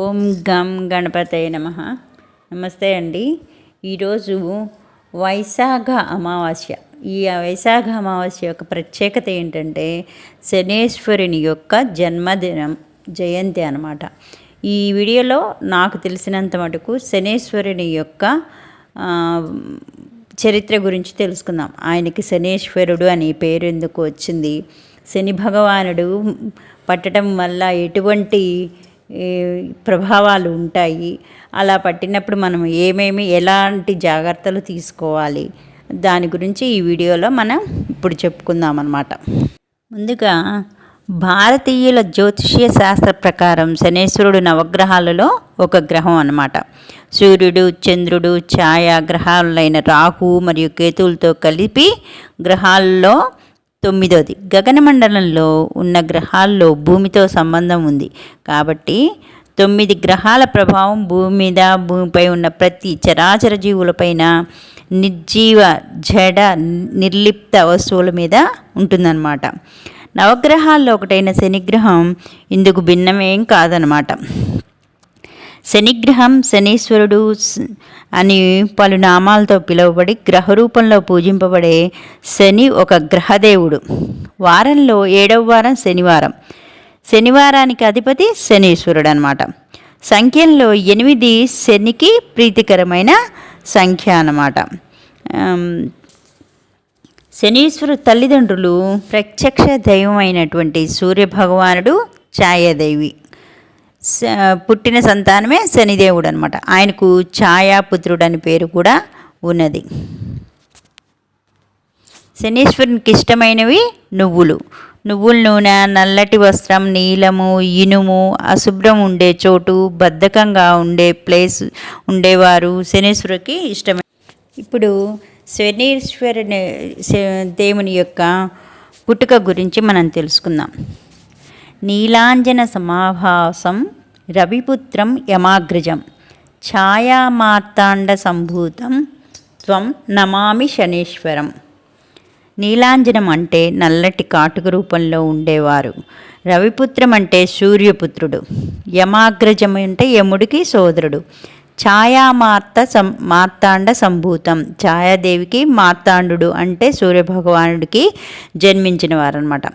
ఓం గం గణపతయ నమ. నమస్తే అండి. ఈరోజు వైశాఖ అమావాస్య. ఈ వైశాఖ అమావాస్య యొక్క ప్రత్యేకత ఏంటంటే శనేశ్వరుని యొక్క జన్మదినం జయంతి అనమాట ఈ వీడియోలో నాకు తెలిసినంత మటుకు శనేశ్వరుని యొక్క చరిత్ర గురించి తెలుసుకుందాం. ఆయనకి శనేశ్వరుడు అనే పేరు ఎందుకు వచ్చింది? శని భగవానుడు పట్టడం వల్ల ఎటువంటి ప్రభావాలు ఉంటాయి. అలా పట్టినప్పుడు మనం ఏమేమి ఎలాంటి జాగ్రత్తలు తీసుకోవాలి? దాని గురించి ఈ వీడియోలో మనం ఇప్పుడు చెప్పుకుందాం అన్నమాట ముందుగా భారతీయుల జ్యోతిష్య శాస్త్ర ప్రకారం శనేశ్వరుడు నవగ్రహాలలో ఒక గ్రహం అన్నమాట. సూర్యుడు చంద్రుడు ఛాయా గ్రహాలైన రాహు మరియు కేతువులతో కలిపి గ్రహాల్లో తొమ్మిదోది. గగనమండలంలో ఉన్న గ్రహాల్లో భూమితో సంబంధం ఉంది. కాబట్టి తొమ్మిది గ్రహాల ప్రభావం భూమి మీద భూమిపై ఉన్న ప్రతి చరాచర జీవులపైన నిర్జీవ జడ నిర్లిప్త వస్తువుల మీద ఉంటుందన్నమాట. నవగ్రహాల్లో ఒకటైన శనిగ్రహం ఇందుకు భిన్నమేం కాదనమాట శనిగ్రహం శనీశ్వరుడు అని పలు నామాలతో పిలువబడి గ్రహ రూపంలో పూజింపబడే శని ఒక గ్రహదేవుడు. వారంలో ఏడవ వారం శనివారం. శనివారానికి అధిపతి శనీశ్వరుడు అనమాట సంఖ్యల్లో ఎనిమిది శనికి ప్రీతికరమైన సంఖ్య అన్నమాట. శనీశ్వరు తల్లిదండ్రులు ప్రత్యక్ష దైవమైనటువంటి సూర్యభగవానుడు ఛాయాదేవి. పుట్టిన సంతానమే శనిదేవుడు అనమాట ఆయనకు ఛాయాపుత్రుడు అని పేరు కూడా ఉన్నది. శనీశ్వరునికి ఇష్టమైనవి నువ్వులు. నువ్వుల నూనె నల్లటి వస్త్రం నీలము ఇనుము అశుభ్రం ఉండే చోటు బద్ధకంగా ఉండే ప్లేస్ ఉండేవారు శనీశ్వరుకి ఇష్టమే. ఇప్పుడు శనీశ్వరుని శ- దేవుని యొక్క పుట్టుక గురించి మనం తెలుసుకుందాం. నీలాంజన సమాభాసం రవిపుత్రం యమాగ్రజం ఛాయామార్తాండ సంభూతం త్వం నమామి శనీశ్వరం. నీలాంజనం అంటే నల్లటి కాటుక రూపంలో ఉండేవారు. రవిపుత్రం అంటే సూర్యపుత్రుడు. యమాగ్రజం అంటే యముడికి సోదరుడు. ఛాయామార్త సం మార్తాండ సంభూతం. ఛాయాదేవికి మార్తాండు అంటే సూర్యభగవానుడికి జన్మించిన వారనమాట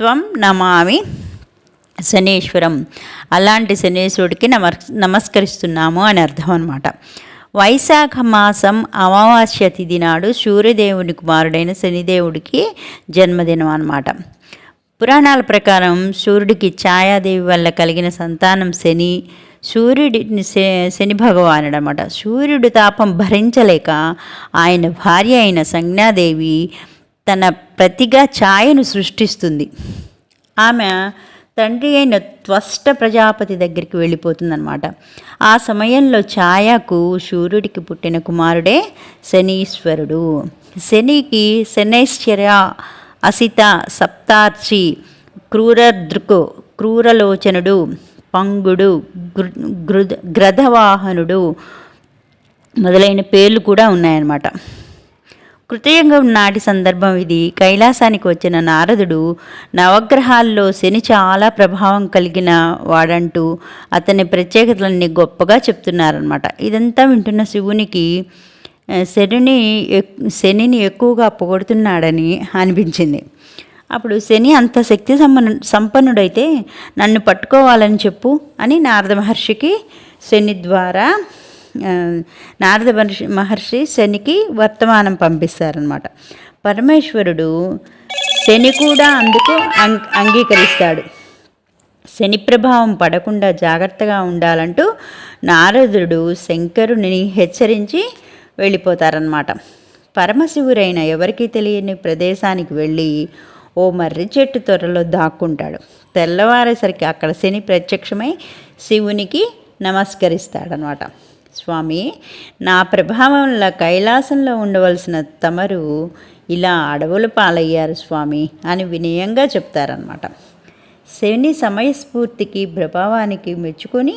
త్వం నమామి శనేశ్వరం. అలాంటి శనేశ్వరుడికి నమస్ నమస్కరిస్తున్నాము అని అర్థం అనమాట వైశాఖ మాసం అమావాస్య తిథి నాడు సూర్యదేవుని కుమారుడైన శనిదేవుడికి జన్మదినం అనమాట పురాణాల ప్రకారం సూర్యుడికి ఛాయాదేవి వల్ల కలిగిన సంతానం శని సూర్యుడిని శ- శని భగవానుడు అనమాట సూర్యుడి తాపం భరించలేక ఆయన భార్య అయిన సంజ్ఞాదేవి తన ప్రతిగా ఛాయను సృష్టిస్తుంది. ఆమె తండ్రి అయిన త్వష్ట ప్రజాపతి దగ్గరికి వెళ్ళిపోతుందన్నమాట. ఆ సమయంలో ఛాయకు సూర్యుడికి పుట్టిన కుమారుడే శనీశ్వరుడు. శనికి శనైశ్వర్య అసిత సప్తార్చి క్రూరదృకు క్రూరలోచనుడు పంగుడు గృ గృద గ్రధవాహనుడు మొదలైన పేర్లు కూడా ఉన్నాయన్నమాట. కృతయుగం నాటి సందర్భం ఇది. కైలాసానికి వచ్చిన నారదుడు నవగ్రహాల్లో శని చాలా ప్రభావం కలిగిన వాడంటూ అతని ప్రత్యేకతలన్నీ గొప్పగా చెప్తున్నారనమాట ఇదంతా వింటున్న శివునికి శనిని శనిని ఎక్కువగా పొగడుతున్నాడని అనిపించింది. అప్పుడు శని అంత శక్తి సంపన్న సంపన్నుడైతే నన్ను పట్టుకోవాలని చెప్పు అని నారద మహర్షికి శని ద్వారా నారద మహర్షి మహర్షి శనికి వర్తమానం పంపిస్తారనమాట పరమేశ్వరుడు శని కూడా అందుకు అంగీకరిస్తాడు. శని ప్రభావం పడకుండా జాగ్రత్తగా ఉండాలంటూ నారదుడు శంకరుని హెచ్చరించి వెళ్ళిపోతారనమాట పరమశివురైన ఎవరికీ తెలియని ప్రదేశానికి వెళ్ళి ఓ మర్రి చెట్టు త్వరలో దాక్కుంటాడు. తెల్లవారేసరికి అక్కడ శని ప్రత్యక్షమై శివునికి నమస్కరిస్తాడనమాట స్వామి నా ప్రభావంలో కైలాసంలో ఉండవలసిన తమరు ఇలా అడవుల పాలయ్యారు స్వామి అని వినయంగా చెప్తారనమాట శని సమయస్ఫూర్తికి ప్రభావానికి మెచ్చుకొని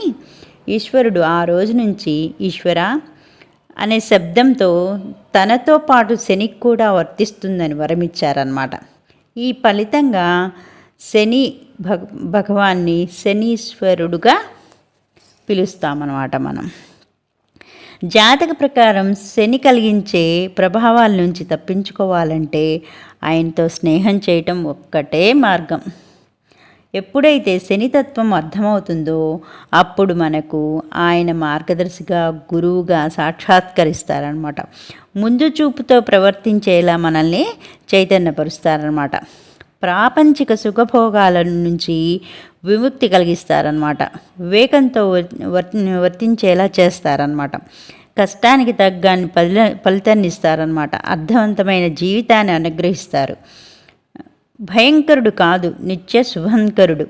ఈశ్వరుడు ఆ రోజు నుంచి ఈశ్వర అనే శబ్దంతో తనతో పాటు శనికి కూడా వర్తిస్తుందని వరమిచ్చారన్నమాట. ఈ ఫలితంగా శని భగ భగవాన్ని శనీశ్వరుడుగా పిలుస్తామన్నమాట మనం. జాతక ప్రకారం శని కలిగించే ప్రభావాల నుంచి తప్పించుకోవాలంటే ఆయనతో స్నేహం చేయటం ఒక్కటే మార్గం. ఎప్పుడైతే శనితత్వం అర్థమవుతుందో అప్పుడు మనకు ఆయన మార్గదర్శిగా గురువుగా సాక్షాత్కరిస్తారనమాట ముందు చూపుతో ప్రవర్తించేలా మనల్ని చైతన్యపరుస్తారనమాట ప్రాపంచిక సుఖభోగాల నుంచి విముక్తి కలిగిస్తారనమాట వివేకంతో వర్తించేలా చేస్తారనమాట కష్టానికి తగ్గాన్ని ఫలి ఫలితాన్ని ఇస్తారనమాట అర్థవంతమైన జీవితాన్ని అనుగ్రహిస్తారు. భయంకరుడు కాదు నిత్య శుభంకరుడు.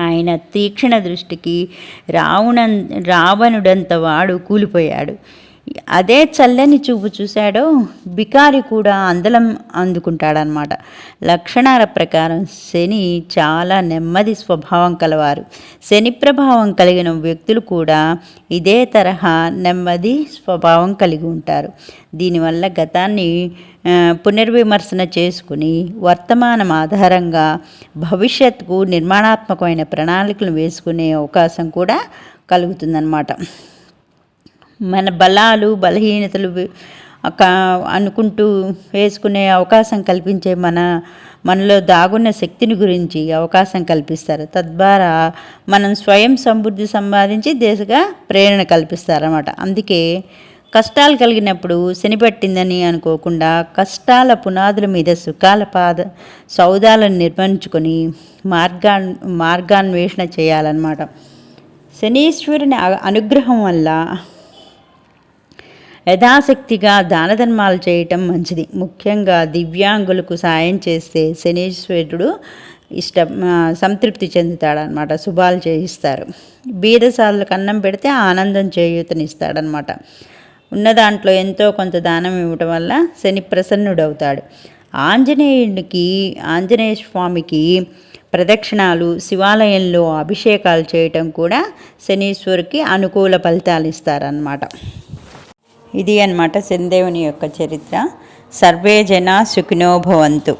ఆయన తీక్షణ దృష్టికి రావణ రావణుడంత వాడు కూలిపోయాడు. అదే చల్లని చూపు చూశాడో బికారి కూడా అందలం అందుకుంటాడనమాట లక్షణాల ప్రకారం శని చాలా నెమ్మది స్వభావం కలవారు. శని ప్రభావం కలిగిన వ్యక్తులు కూడా ఇదే తరహా నెమ్మది స్వభావం కలిగి ఉంటారు. దీనివల్ల గతాన్ని పునర్విమర్శన చేసుకుని వర్తమానం ఆధారంగా భవిష్యత్తుకు నిర్మాణాత్మకమైన ప్రణాళికలు వేసుకునే అవకాశం కూడా కలుగుతుందన్నమాట. మన బలాలు బలహీనతలు అనుకుంటూ వేసుకునే అవకాశం కల్పించే మన మనలో దాగున్న శక్తిని గురించి అవకాశం కల్పిస్తారు. తద్వారా మనం స్వయం సమృద్ధి సంపాదించి దేశగా ప్రేరణ కల్పిస్తారన్నమాట. అందుకే కష్టాలు కలిగినప్పుడు శనిపట్టిందని అనుకోకుండా కష్టాల పునాదుల మీద సుఖాల పాద సౌదాలను నిర్మించుకొని మార్గా మార్గాన్వేషణ చేయాలన్నమాట. శనీశ్వరుని అనుగ్రహం వల్ల యథాశక్తిగా దాన ధర్మాలు చేయటం మంచిది. ముఖ్యంగా దివ్యాంగులకు సాయం చేస్తే శనీశ్వరుడు ఇష్ట సంతృప్తి చెందుతాడనమాట శుభాలు చేయిస్తారు. బీదసాలకు అన్నం పెడితే ఆనందం చేయూతనిస్తాడనమాట ఉన్న దాంట్లో ఎంతో కొంత దానం ఇవ్వటం వల్ల శని ప్రసన్నుడవుతాడు. ఆంజనేయుడికి ఆంజనేయ స్వామికి ప్రదక్షిణాలు శివాలయంలో అభిషేకాలు చేయటం కూడా శనీశ్వరికి అనుకూల ఫలితాలు ఇస్తారనమాట ఇది అనమాట శనిదేవుని యొక్క చరిత్ర. సర్వే జన సుఖినోభవంతు